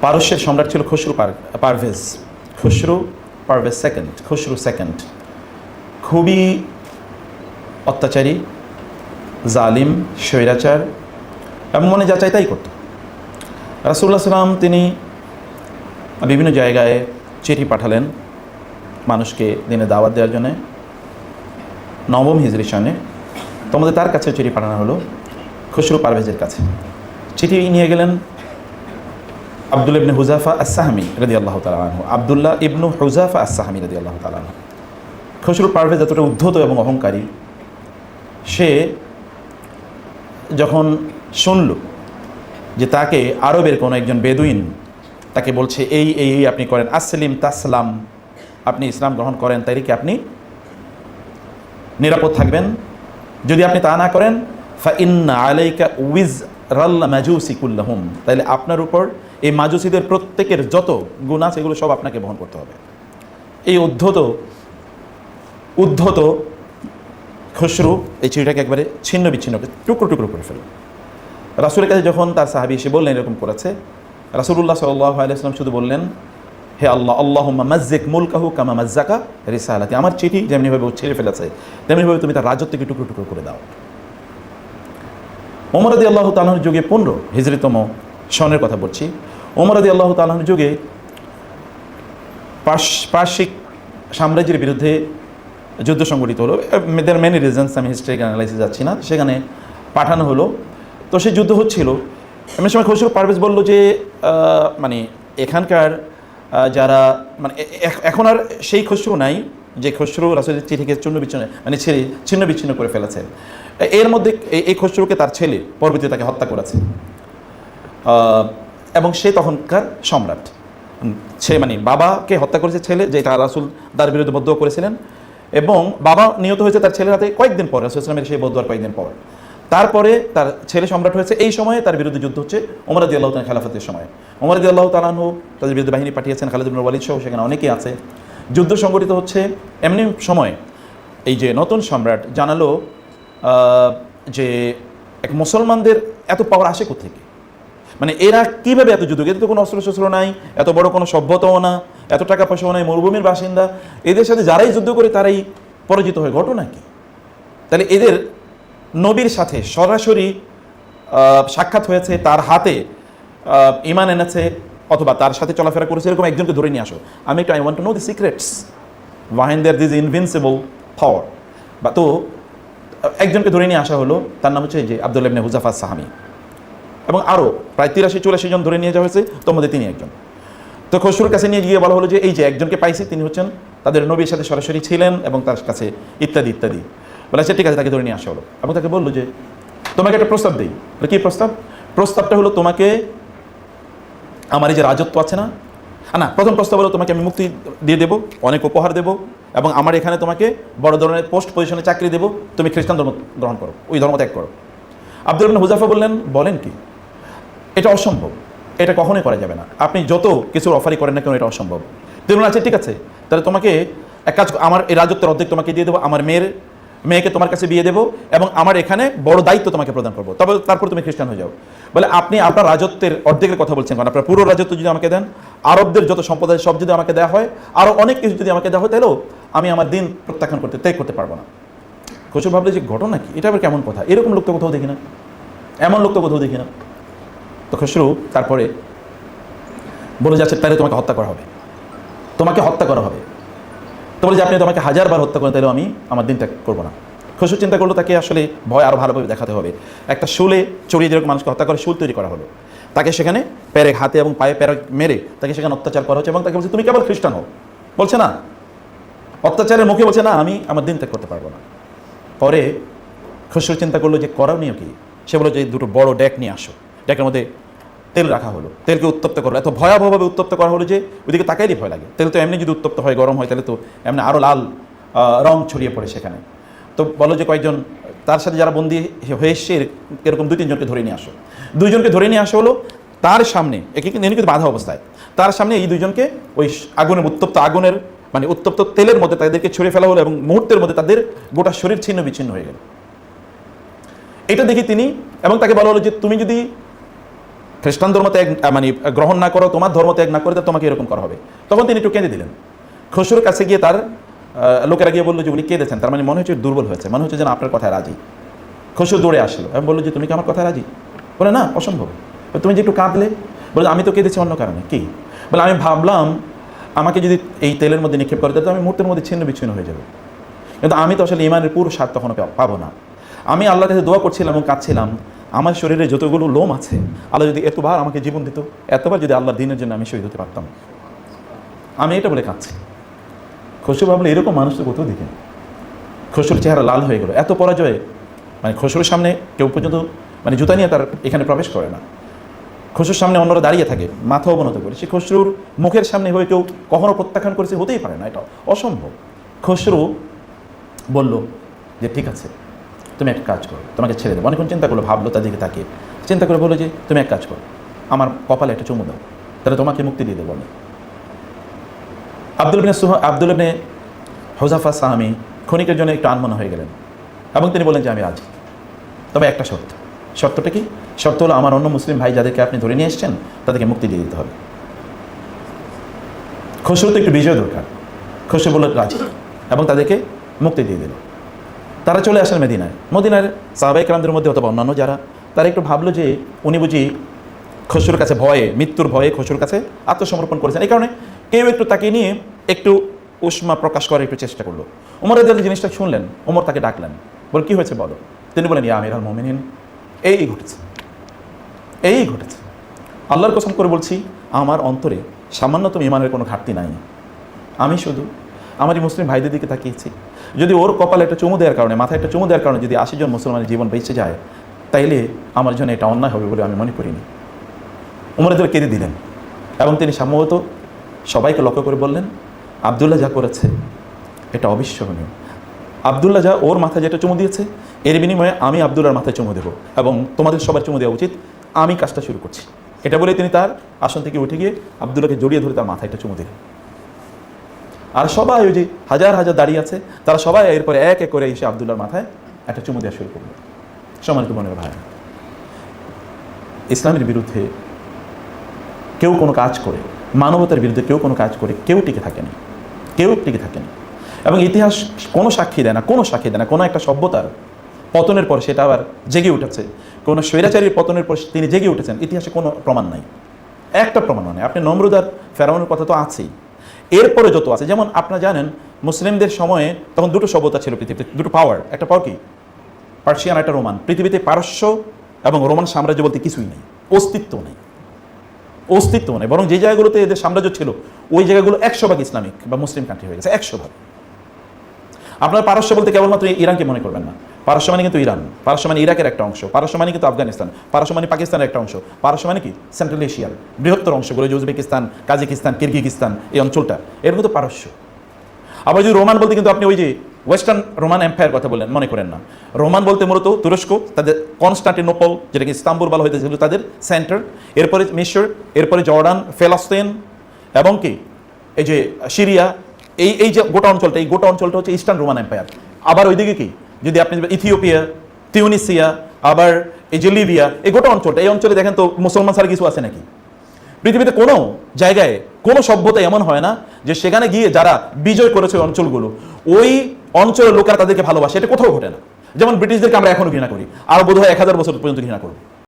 পারস্যের সম্রাট ছিল খসরু পার- Parvez. Khosrow Parvez second Khosrow second খুবই অত্যাচারী, জালিম, স্বৈরাচার, এবং মনে যা চাই তাই করত। রাসুল্লাহ সাল্লাম তিনি বিভিন্ন জায়গায় চিঠি পাঠালেন মানুষকে দিনে দাওয়াত দেওয়ার জন্যে। নবম হিজরি সনে তোমাদের তার কাছে চিঠি পাঠানো হলো খসরু পারভেজের কাছে। চিঠি নিয়ে গেলেন আবদুল্লা ইবনে হুজাফা আসাহামি রদি আল্লাহ তালু আবদুল্লাহ ইবনু হুজাফা আসাহামি রদি আল্লাহ তালু খসরু পারভেজ এতটা উদ্ধত এবং অহংকারী, সে যখন শুনল যে তাকে আরবের কোনো একজন বেদুইন তাকে বলছে, এই এই এই আপনি করেন। আসলিম তাসলাম। আপনি ইসলাম গ্রহণ করেন তাই কি আপনি নিরাপদ থাকবেন? যদি আপনি তা না করেন, ফা ইন্না আলাইকা উইজ রাল্লা মাজুসি কুল্লাহুম। তাহলে আপনার উপর এই মাজুসিদের প্রত্যেকের যত গুণ আছে, এগুলো সব আপনাকে বহন করতে হবে। এই উদ্ধত উদ্ধত খসরু এই চিঠিটাকে একবারে ছিন্ন বিচ্ছিন্ন করে, টুকরো টুকরো করে ফেলল রাসুলের কাছে যখন তার সাহাবি এসে বললেন, এরকম করেছে রাসুল্লাহ সাল্লাহ আলাইসলাম শুধু বললেন, হে আল্লাহ আল্লাহ মজ্জেক মুলকাহু কামা মজ্জাকা রিসালাতি। আমার চিঠি যেমনিভাবে ও ছেড়ে ফেলেছে, তেমনিভাবে তুমি তার রাজত্বকে টুকরো টুকরো করে দাও। ওমরাদি আল্লাহ তালাহর যুগে পনেরো হিজরিতম সনের কথা বলছি। ওমরাদি আল্লাহ তালাহর যুগে পার্শ্বিক সাম্রাজ্যের বিরুদ্ধে যুদ্ধ সংগঠিত হলো। দের মেনি রিজনস আমি হিস্ট্রি অ্যানালাইসিস যাচ্ছি না। সেখানে পাঠানো হলো। তো সেই যুদ্ধ হচ্ছিল। এমন সময় খসরু পারভেজ বলল যে মানে এখানকার যারা মানে এখন আর সেই খসরু নাই। যে খসরু রাসুলের চিঠিকে চূর্ণ বিচ্ছিন্ন মানে ছেড়ে, ছিন্ন বিচ্ছিন্ন করে ফেলেছে। এর মধ্যে এই- খসরুকে তার ছেলে পরবর্তীতে তাকে হত্যা করেছে। এবং সে তখনকার সম্রাট। সে মানে বাবাকে হত্যা করেছে ছেলে যেটা রাসুল তার বিরুদ্ধে বদ্ধ করেছিলেন। এবং বাবা নিহত হয়েছে তার ছেলের হাতে কয়েকদিন পর, রাসুল ইসলামের সেই বদ্ধ কয়েকদিন পর। তারপরে তার ছেলে সম্রাট হয়েছে। এই সময়ে তার বিরুদ্ধে যুদ্ধ হচ্ছে ওমরাদি আল্লাহ খেলাফতের সময়। ওমরাদি আল্লাহ তালানহু তাদের বিরুদ্ধে বাহিনী পাঠিয়েছেন, খালিদ ওয়ালিদ সহ সেখানে অনেকেই আছে। যুদ্ধ সংগঠিত হচ্ছে এমনি সময়। এই যে নতুন সম্রাট জানালো যে এক মুসলমানদের এত পাওয়ার আসে কোথেকে মানে এরা কীভাবে এত যুদ্ধ? এদের তো কোনো অস্ত্র শস্ত্র নাই, এত বড় কোনো সভ্যতাও না, এত টাকা পয়সাও নাই, মরুভূমির বাসিন্দা। এদের সাথে যারাই যুদ্ধ করে তারাই পরাজিত হয়, ঘটনা কি? তাহলে এদের নবীর সাথে সরাসরি সাক্ষাৎ হয়েছে, তার হাতে ইমান এনেছে অথবা তার সাথে চলাফেরা করেছে, এরকম একজনকে ধরে নিয়ে আসো। আমি একটু I want to know the secrets when there this invincible power বা তো, একজনকে ধরে নিয়ে আসা হলো, তার নাম হচ্ছে যে আব্দুল ইবনে হুজাফা সাহামি। এবং আরও প্রায় তিরাশি, চুরাশি জন ধরে নিয়ে যাওয়া হয়েছে মধ্যে তিনি একজন। তো খসরুর কাছে নিয়ে গিয়ে বলা হলো যে, এই যে একজনকে পাইছি, তিনি হচ্ছেন তাদের নবীর সাথে সরাসরি ছিলেন এবং তার কাছে ইত্যাদি ইত্যাদি। বলে আচ্ছা ঠিক আছে, তাকে ধরে নিয়ে আসা হলো। এবং তাকে বলল যে, তোমাকে একটা প্রস্তাব দিই। কী প্রস্তাব? প্রস্তাবটা হলো, তোমাকে আমার এই যে রাজত্ব আছে না? না প্রথম প্রস্তাব হলো তোমাকে আমি মুক্তি দিয়ে দেবো অনেক উপহার দেবো এবং আমার এখানে তোমাকে বড় ধরনের পোস্ট পজিশনে চাকরি দেবো তুমি খ্রিস্টান ধর্ম গ্রহণ করো ওই ধর্ম ত্যাগ করো। আব্দুল রহমান হুজাফা বললেন বলেন কি এটা অসম্ভব এটা কখনোই করা যাবে না। আপনি যত কিছুর অফারই করেন না কেন এটা অসম্ভব। বললেন, আচ্ছা ঠিক আছে তাহলে তোমাকে এক কাজ আমার এই রাজত্বের অর্ধেক তোমাকে দিয়ে দেবো আমার মেয়ের মেয়েকে তোমার কাছে বিয়ে দেবো এবং আমার এখানে বড় দায়িত্ব তোমাকে প্রদান করব। তবে তারপর তুমি খ্রিস্টান হয়ে যাও। বলে, আপনি আপনার রাজত্বের অর্ধেকের কথা বলছেন কারণ আপনার পুরো রাজত্ব যদি আমাকে দেন, আরবদের যত সম্পদ সব যদি আমাকে দেওয়া হয় আরও অনেক কিছু যদি আমাকে দেওয়া হয়, তাহলেও আমি আমার দিন প্রত্যাখ্যান করতে, ত্যাগ করতে পারব না। খসু ভাবলে যে ঘটনা কি? এটা আবার কেমন কথা? এরকম লোক তো কোথাও দেখি না। এমন লোক তো কোথাও দেখি না। তো খসরু তারপরে বলে যাচ্ছে, তাহলে তোমাকে হত্যা করা হবে। তোমাকে হত্যা করা হবে। বলে যে আপনি তোমাকে হাজারবার হত্যা করেন, তাহলে আমি আমার দিন ত্যাগ করব না। খসরু চিন্তা করল তাকে আসলে ভয় আরও ভালোভাবে দেখাতে হবে। একটা শুলে চড়িয়ে যেরকম মানুষকে হত্যা করে, শুল তৈরি করা হলো। তাকে সেখানে প্যারে হাতে এবং পায়ে প্যারে মেরে তাকে সেখানে অত্যাচার করা হচ্ছে এবং তাকে বলছে, তুমি কেবল খ্রিস্টান হও। বলছে, না। অত্যাচারের মুখে বলছে, না, আমি আমার দিন ত্যাগ করতে পারব না। পরে খসরু চিন্তা করল যে করাও নিয়ে কি? সে বলল যে দুটো বড় ডেক নিয়ে আসো। ডেকের মধ্যে তেল রাখা হলো, তেলকে উত্তপ্ত করল এত ভয়াবহভাবে উত্তপ্ত করা হলো যে ওইদিকে তাকাইলেই ভয় লাগে। তেল তো এমনি যদি উত্তপ্ত হয়, গরম হয়, তাহলে তো এমনি আরও লাল রং ছড়িয়ে পড়ে সেখানে। তো বলো যে কয়েকজন, তার সাথে যারা বন্দি হয়ে এসছে এরকম দুই, তিনজনকে ধরে নিয়ে আসো। দুইজনকে ধরে নিয়ে আসা হলো, তার সামনে একে কিন্তু কিন্তু বাধা অবস্থায়, তার সামনে এই দুইজনকে ওই আগুনের, উত্তপ্ত আগুনের মানে উত্তপ্ত তেলের মধ্যে তাদেরকে ছড়িয়ে ফেলা হলো এবং মুহূর্তের মধ্যে তাদের গোটা শরীর ছিন্ন বিচ্ছিন্ন হয়ে গেল। এটা দেখি তিনি, এবং তাকে বলা হলো যে তুমি যদি খ্রিস্টান ধর্ম ত্যাগ মানে গ্রহণ না করো, তোমার ধর্ম ত্যাগ না করে তোমাকে এরকম করা হবে। তখন তিনি একটু কেঁদে দিলেন। খসরুর কাছে গিয়ে তার লোকেরা গিয়ে বলল যে, উনি কেঁদেছেন। তার মানে মনে হচ্ছে দুর্বল হয়েছে। মনে হচ্ছে যেন আপনার কথায় রাজি। খসরু দৌড়ে আসলো। আমি বলল যে, তুমি কি আমার কথায় রাজি? বলে, না, অসম্ভব। তুমি যে একটু কাঁদলে? বলে, আমি তো কেঁদেছি অন্য কারণে। কি? বলে, আমি ভাবলাম, আমাকে যদি এই তেলের মধ্যে নিক্ষেপ করে তো আমি মুহূর্তের মধ্যে ছিন্ন বিচ্ছিন্ন হয়ে যাব। কিন্তু আমি তো আসলে ইমানের পুরো স্বাদ তখনও পাবো না। আমি আল্লাহর কাছে দোয়া করছিলাম এবং কাঁদছিলাম। আমার শরীরে যতগুলো লোম আছে, আল্লাহ যদি এতবার আমাকে জীবন দিত, এতবার যদি আল্লাহ দিনের জন্য আমি শহীদ হতে পারতাম। আমি এটা বলে কাঁদছি। খসরু ভাবলে, এরকম মানুষ তো কোথাও দেখি খসরুর চেহারা লাল হয়ে গেল। এত পরাজয়ে মানে খসরুর সামনে কেউ পর্যন্ত মানে জুতা নিয়ে তার এখানে প্রবেশ করে না। খসরুর সামনে অন্যরা দাঁড়িয়ে থাকে, মাথা অবনত করে। সে খসরুর মুখের সামনে হয়ে কেউ কখনো প্রত্যাখ্যান করেছে, হতেই পারে না এটা। অসম্ভব। খসরু বলল যে, ঠিক আছে তুমি এক কাজ করো, তোমাকে ছেড়ে দেবো। অনেকক্ষণ চিন্তা করল, ভাবলো তাদেরকে তাকিয়ে। চিন্তা করে বলল যে, তুমি এক কাজ করো, আমার কপালে একটা চুমু দাও, তাহলে তোমাকে মুক্তি দিয়ে দেবো আমি। আব্দুল ইবনে সুহা আব্দুল ইবনে হোজাফা সাহামি ক্ষণিকের জন্য একটু আনমনা হয়ে গেলেন এবং তিনি বললেন যে, আমি রাজি। তবে একটা শর্ত, শর্তটা কি? শর্ত হলো, আমার অন্য মুসলিম ভাই যাদেরকে আপনি ধরে নিয়ে এসছেন, তাদেরকে মুক্তি দিয়ে দিতে হবে। খসরু তো একটু বিজয় দরকার। খসরু বলল, রাজি। এবং তাদেরকে মুক্তি দিয়ে দিল। তারা চলে আসেন মেদিনায়। মদিনার সাহাবাহিক রামদের মধ্যে অথবা অন্যান্য যারা, তারা একটু ভাবলো যে উনি বুঝি খসুর কাছে ভয়ে, মৃত্যুর ভয়ে খসুর কাছে আত্মসমর্পণ করেছেন। এই কারণে কেউ একটু তাকে নিয়ে একটু উষ্মা প্রকাশ করার একটু চেষ্টা করল। উমর এদের জিনিসটা শুনলেন ওমর তাকে ডাকলেন। বল, কি হয়েছে বলো? তিনি বলেন, ইয়া আমির আল মোমিনিন, এই ঘটেছে। এই ঘটেছে। আল্লাহর কসম করে বলছি, আমার অন্তরে সামান্যতম ইমানের কোনো ঘাটতি নাই। আমি শুধু আমারই মুসলিম ভাইদের দিকে তাকিয়েছি। যদি ওর কপালে একটা চুমু দেওয়ার কারণে, মাথায় একটা চুমু দেওয়ার কারণে যদি আশি জন মুসলমানের জীবন বেঁচে যায়, তাইলে আমার জন্য এটা অন্যায় হবে বলে আমি মনে করিনি। উমরেদের কেঁদে দিলেন এবং তিনি সম্ভবত সবাইকে লক্ষ্য করে বললেন, আবদুল্লাহ যা করেছে, এটা অবিস্মরণীয়। আবদুল্লাহ যা ওর মাথায় যেটা চুমু দিয়েছে, এর বিনিময়ে আমি আবদুল্লার মাথায় চুমু দেবো এবং তোমাদের সবার চুমু দেওয়া উচিত, আমি কাজটা শুরু করছি। এটা বলে তিনি তার আসন থেকে উঠে গিয়ে আবদুল্লাহকে জড়িয়ে ধরে তার মাথায় একটা চুমু দিলেন। আর সবাই ওই যে হাজার হাজার দাঁড়িয়ে আছে, তারা সবাই এরপরে এক এক করে এসে আবদুল্লার মাথায় একটা চুমু দেওয়া শুরু করল। সমানিত মনের ভাই, ইসলামের বিরুদ্ধে কেউ কোনো কাজ করে, মানবতার বিরুদ্ধে কেউ কোনো কাজ করে, কেউ টিকে থাকেনি কেউ টিকে থাকেনি এবং ইতিহাস কোনো সাক্ষী দেয় না, কোনো সাক্ষী দেয় না, কোনো একটা সভ্যতার পতনের পর সেটা আবার জেগে উঠেছে। কোনো স্বৈরাচারীর পতনের পর তিনি জেগে উঠেছেন, ইতিহাসে কোনো প্রমাণ নাই। একটা প্রমাণ নেই আপনি নম্রদার ফেরাউনের কথা তো আছেই। এরপরে যত আছে, যেমন আপনারা জানেন, মুসলিমদের সময়ে তখন দুটো সভ্যতা ছিল পৃথিবীতে। দুটো পাওয়ার একটা পাওয়ার কি? পার্সিয়ান, একটা রোমান। পৃথিবীতে পারস্য এবং রোমান সাম্রাজ্য বলতে কিছুই নেই, অস্তিত্ব নেই। অস্তিত্ব নেই, বরং যে জায়গাগুলোতে এদের সাম্রাজ্য ছিল, ওই জায়গাগুলো একশো ভাগ ইসলামিক বা মুসলিম কান্ট্রি হয়ে গেছে একশো ভাগ আপনার পারস্য বলতে কেবলমাত্র ইরানকে মনে করবেন না। পারস্য মানে কিন্তু ইরান পারস্য মানে ইরাকের একটা অংশ পারস্য মানে কিন্তু আফগানিস্তান পারস্য মানে পাকিস্তানের একটা অংশ পারস্য মানে কি? সেন্ট্রাল এশিয়ার বৃহত্তর অংশগুলো যে উজবেকিস্তান, কাজিকিস্তান কিরগিকিস্তান এই অঞ্চলটা, এর মতো পারস্য। আবার যদি রোমান বলতে কিন্তু আপনি ওই যে ওয়েস্টার্ন রোমান এম্পায়ার কথা বললেন, মনে করেন না। রোমান বলতে মূলত তুরস্ক, তাদের কনস্টান্টিনোপল যেটাকে ইস্তাম্বুল বলা হইতেছিল, তাদের সেন্টার এরপরে মিশর, এরপরে জর্ডান, ফেলাস্তিন, এবং কি? এই যে সিরিয়া, এই এই যে গোটা অঞ্চলটা, এই গোটা অঞ্চলটা হচ্ছে ইস্টার্ন রোমান এম্পায়ার আবার ওইদিকে কি? যদি আপনি ইথিওপিয়া, তিউনিসিয়া, আবার এই যে লিবিয়া, এই গোটা অঞ্চলটা, এই অঞ্চলে দেখেন তো মুসলমান ছাড়া কিছু আছে নাকি? পৃথিবীতে কোনো জায়গায়, কোনো সভ্যতা এমন হয় না যে সেখানে গিয়ে যারা বিজয় করেছে অঞ্চলগুলো, ওই অঞ্চলের লোকেরা তাদেরকে ভালোবাসে। এটা কোথাও ঘটে না। যেমন ব্রিটিশদেরকে আমরা এখনও ঘৃণা করি। আর বোধহয় এক হাজার বছর পর্যন্ত ঘৃণা করব।